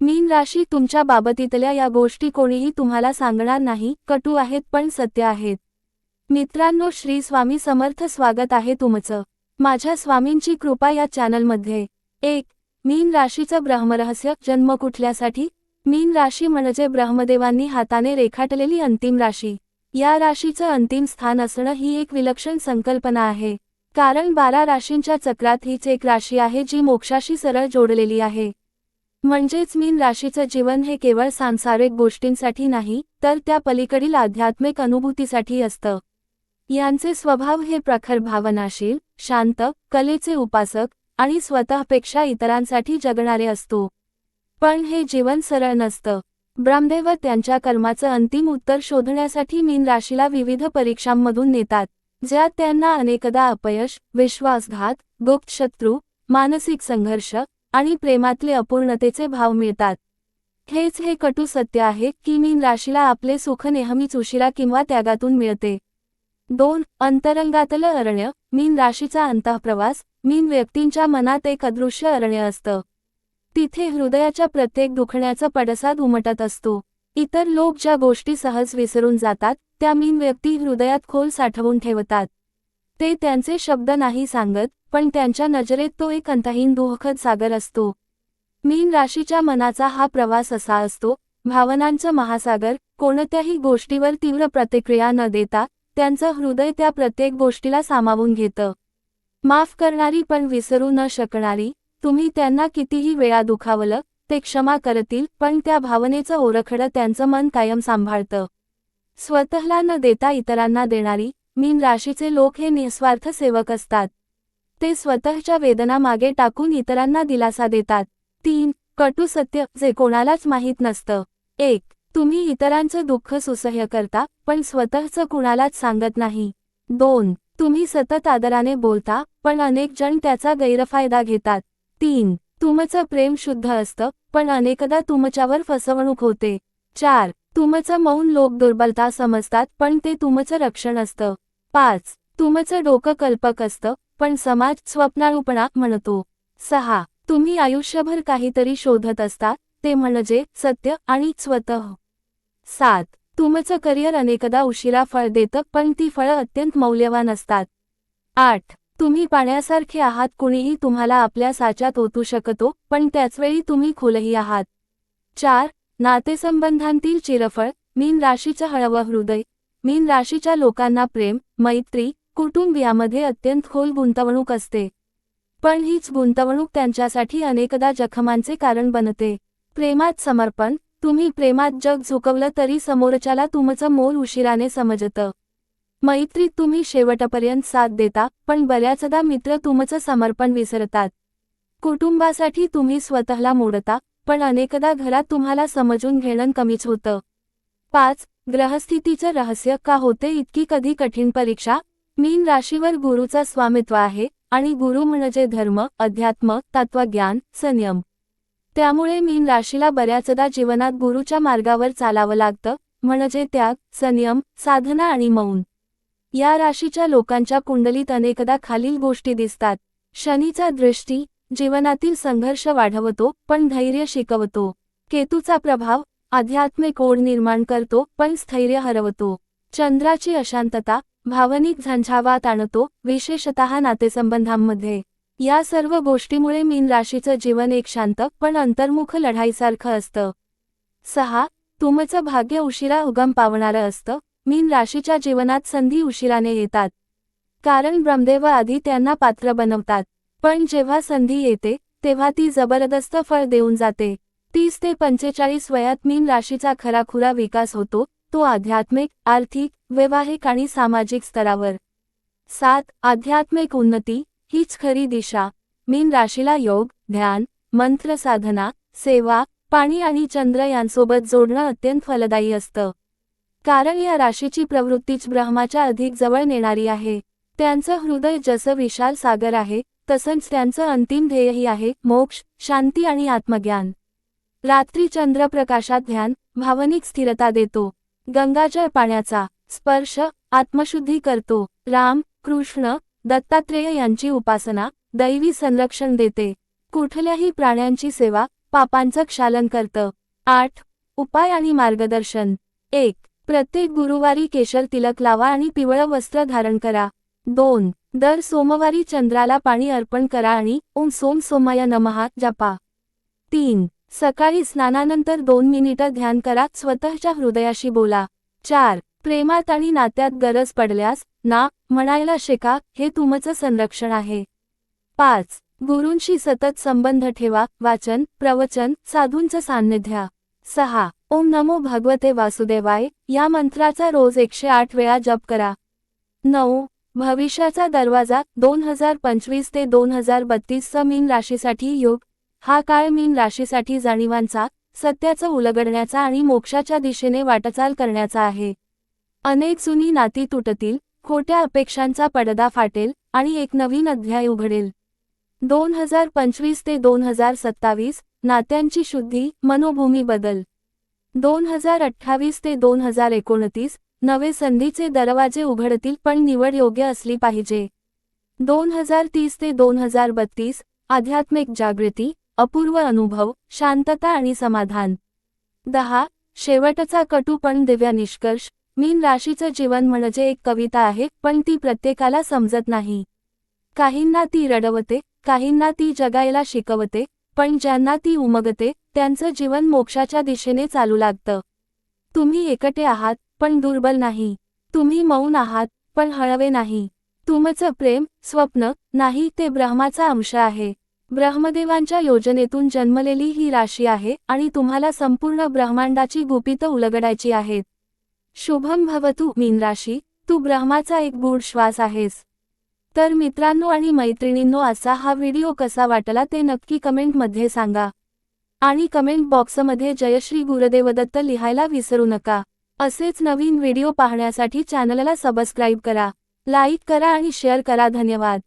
मीन राशी तुमच्या बाबतीतल्या या गोष्टी कोणीही तुम्हाला सांगणार नाही कटू आहेत पण सत्य आहेत. मित्रांनो श्री स्वामी समर्थ स्वागत आहे तुमचं. माझ्या स्वामींची कृपा या चॅनलमध्ये. एक मीन राशीचं ब्रह्मरहस्य जन्म कुठल्यासाठी? मीन राशी म्हणजे ब्रह्मदेवांनी हाताने रेखाटलेली अंतिम राशी. या राशीचं अंतिम स्थान असणं ही एक विलक्षण संकल्पना आहे. कारण बारा राशींच्या चक्रात हीच एक राशी आहे जी मोक्षाशी सरळ जोडलेली आहे. म्हणजेच मीन राशीचं जीवन हे केवळ सांसारिक गोष्टींसाठी नाही तर त्या पलीकडील आध्यात्मिक अनुभूतीसाठी असतं. यांचे स्वभाव हे प्रखर भावनाशील शांत कलेचे उपासक आणि स्वतःपेक्षा इतरांसाठी जगणारे असतो. पण हे जीवन सरळ नसतं. ब्रह्मदेव त्यांच्या कर्माचं अंतिम उत्तर शोधण्यासाठी मीन राशीला विविध परीक्षांमधून नेतात ज्यात त्यांना अनेकदा अपयश विश्वासघात गुप्त शत्रू मानसिक संघर्ष आणि प्रेमातले अपूर्णतेचे भाव मिळतात. हेच हे कटू सत्य आहे की मीन राशीला आपले सुख नेहमीच उशिरा किंवा त्यागातून मिळते. दोन अंतरंगातलं अरण्य मीन राशीचा अंतःप्रवास मीन व्यक्तींच्या मनात एक अदृश्य अरण्य असतं. तिथे हृदयाच्या प्रत्येक दुखण्याचा पडसाद उमटत असतो. इतर लोक ज्या गोष्टी सहज विसरून जातात त्या मीन व्यक्ती हृदयात खोल साठवून ठेवतात. ते त्यांचे शब्द नाही सांगत पण त्यांच्या नजरेत तो एक अंतहीन दुःखद सागर असतो. मीन राशीच्या मनाचा हा प्रवास असा असतो भावनांचं महासागर कोणत्याही गोष्टीवर तीव्र प्रतिक्रिया न देता त्यांचं हृदय त्या प्रत्येक गोष्टीला सामावून घेतं. माफ करणारी पण विसरू न शकणारी तुम्ही त्यांना कितीही वेळा दुखावलं ते क्षमा करतील पण त्या भावनेचं ओरखडं त्यांचं मन कायम सांभाळतं. स्वतःला न देता इतरांना देणारी मीन राशीचे लोक हे निस्वार्थ सेवक असतात. ते स्वतःच्या वेदना मागे टाकून इतरांना दिलासा देतात. तीन कटू सत्य जे कोणालाच माहीत नसतं. एक तुम्ही इतरांचं दुःख सुसह्य करता पण स्वतःचं कुणालाच सांगत नाही. दोन तुम्ही सतत आदराने बोलता पण अनेक जण त्याचा गैरफायदा घेतात. तीन तुमचं प्रेम शुद्ध असतं पण अनेकदा तुमच्यावर फसवणूक होते. चार तुमचं मौन लोक दुर्बलता समजतात पण ते तुमचं रक्षण असतं. पाच तुमचं डोकं कल्पक असतं पण समाज स्वप्नाळूपणा म्हणतो. सहा. तुम्ही आयुष्यभर काहीतरी शोधत असता ते म्हणजे सत्य आणि स्वतः. सात. तुमचं करिअर अनेकदा उशिरा फळ देतं पण ती फळं अत्यंत मौल्यवान असतात. आठ. तुम्ही पाण्यासारखे आहात कुणीही तुम्हाला आपल्या साच्यात ओतू शकतो पण त्याचवेळी तुम्ही खोलही आहात. चार. नातेसंबंधांतील चिरफळ मीन राशीचं हळवं हृदय मीन राशीच्या लोकांना प्रेम मैत्री कुटुंबियामध्ये अत्यंत खोल गुंतवणूक असते. पण हीच गुंतवणूक त्यांच्यासाठी अनेकदा जखमांचे कारण बनते. प्रेमात समर्पण तुम्ही प्रेमात जग झुकवलं तरी समोरच्याला तुमचं मोल उशिराने समजतं. मैत्रीत तुम्ही शेवटपर्यंत साथ देता पण बऱ्याचदा मित्र तुमचं समर्पण विसरतात. कुटुंबासाठी तुम्ही स्वतःला मोडता पण अनेकदा घरात तुम्हाला समजून घेणं कमीच होतं. पाच ग्रहस्थितीचं रहस्य का होते इतकी कधी कठीण परीक्षा? मीन राशीवर गुरुचा स्वामित्व आहे आणि गुरु म्हणजे धर्म अध्यात्म तत्वज्ञान संयम. त्यामुळे मीन राशीला बऱ्याचदा जीवनात गुरुच्या मार्गावर चालावं लागतं म्हणजे त्याग संयम साधना आणि मौन. या राशीच्या लोकांच्या कुंडलीत अनेकदा खालील गोष्टी दिसतात. शनीचा दृष्टी जीवनातील संघर्ष वाढवतो पण धैर्य शिकवतो. केतूचा प्रभाव आध्यात्मिक ओढ निर्माण करतो पण स्थैर्य हरवतो. चंद्राची अशांतता भावनिक झंझावात आणतो विशेषतः नातेसंबंधांमध्ये. या सर्व गोष्टीमुळे मीन राशीचं जीवन एक शांत पण अंतर्मुख लढाईसारखं असतं. सहा तुमचं भाग्य उशिरा उगम पावणारं असतं. मीन राशीच्या जीवनात संधी उशिराने येतात. कारण ब्रह्मदेव आधी त्यांना पात्र बनवतात. पण जेव्हा संधी येते तेव्हा ती जबरदस्त फळ देऊन जाते. तीस ते पंचेचाळीस वयात मीन राशीचा खराखुरा विकास होतो तो आध्यात्मिक आर्थिक वैवाहिक आणि सामाजिक स्तरावर. सात आध्यात्मिक उन्नती हीच खरी दिशा. मीन राशीला योग ध्यान मंत्र साधना सेवा पाणी आणि चंद्र यांसोबत जोडणं अत्यंत फलदायी असतं. कारण या राशीची प्रवृत्तीच ब्रह्माच्या अधिक जवळ नेणारी आहे. त्यांचं हृदय जसं विशाल सागर आहे तसंच त्यांचं अंतिम ध्येयही आहे मोक्ष शांती आणि आत्मज्ञान. रात्री चंद्रप्रकाशात ध्यान भावनिक स्थिरता देतो. गंगाजळ पाण्याचा स्पर्श आत्मशुद्धी करतो. राम कृष्ण दत्तात्रेय यांची उपासना दैवी संरक्षण देते. कुठल्याही प्राण्यांची सेवा पापांचं क्षालन करतं. आठ उपाय आणि मार्गदर्शन. एक प्रत्येक गुरुवारी केशर तिलक लावा आणि पिवळं वस्त्र धारण करा. दोन दर सोमवारी चंद्राला पाणी अर्पण करा आणि ओम सोम सोमाय नमहा जपा. तीन सकाळी स्नानानंतर दोन मिनिटं ध्यान करा. स्वतःच्या हृदयाशी बोला. चार. प्रेमात आणि नात्यात गरज पडल्यास ना म्हणायला शिका हे तुमचं संरक्षण आहे. पाच. गुरूंशी सतत संबंध ठेवा. वाचन प्रवचन साधूंचं सान्निध्या. सहा. ओम नमो भगवते वासुदेवाय. या मंत्राचा रोज एकशे आठ वेळा जप करा. नऊ. भविष्याचा दरवाजा दोन हजार पंचवीस ते दोन हजार बत्तीसचा मीन राशीसाठी योग हा काळ मीन राशीसाठी जाणीवांचा सत्याचं उलगडण्याचा आणि मोक्षाच्या दिशेने वाटचाल करण्याचा आहे. अनेक जुनी नाती तुटतील खोट्या अपेक्षांचा पडदा फाटेल आणि एक नवीन अध्याय उघडेल. दोन हजार पंचवीस ते दोन हजार सत्तावीस नात्यांची शुद्धी मनोभूमी बदल. दोन हजार अठ्ठावीस ते दोन हजार एकोणतीस नवे संधीचे दरवाजे उघडतील पण निवड योग्य असली पाहिजे. दोन हजार तीस ते दोन हजार बत्तीस आध्यात्मिक जागृती अपूर्व अनुभव शांतता आणि समाधान. दहा शेवटचा कटू पण दिव्या निष्कर्ष. मीन राशीचं जीवन म्हणजे एक कविता आहे पण ती प्रत्येकाला समजत नाही. काहींना ती रडवते काहींना ती जगायला शिकवते पण ज्यांना ती उमगते त्यांचं जीवन मोक्षाच्या दिशेने चालू लागतं. तुम्ही एकटे आहात पण दुर्बल नाही. तुम्ही मौन आहात पण हळवे नाही. तुमचं प्रेम स्वप्न नाही ते ब्रह्माचा अंश आहे. ब्रह्मदेवांच्या योजनेतून जन्मलेली ही राशी आहे आणि तुम्हाला संपूर्ण ब्रह्मांडाची गुपितं उलगडायची आहेत. शुभम भवतु मीन राशी तू ब्रह्माचा एक गूढ श्वास आहेस. तर मित्रांनो आणि मैत्रिणींनो असा हा व्हिडिओ कसा वाटला ते नक्की कमेंटमध्ये सांगा. आणि कमेंट बॉक्समध्ये जयश्री गुरुदेवदत्त लिहायला विसरू नका. असेच नवीन व्हिडिओ पाहण्यासाठी चॅनलला सबस्क्राईब करा. लाईक करा आणि शेअर करा. धन्यवाद.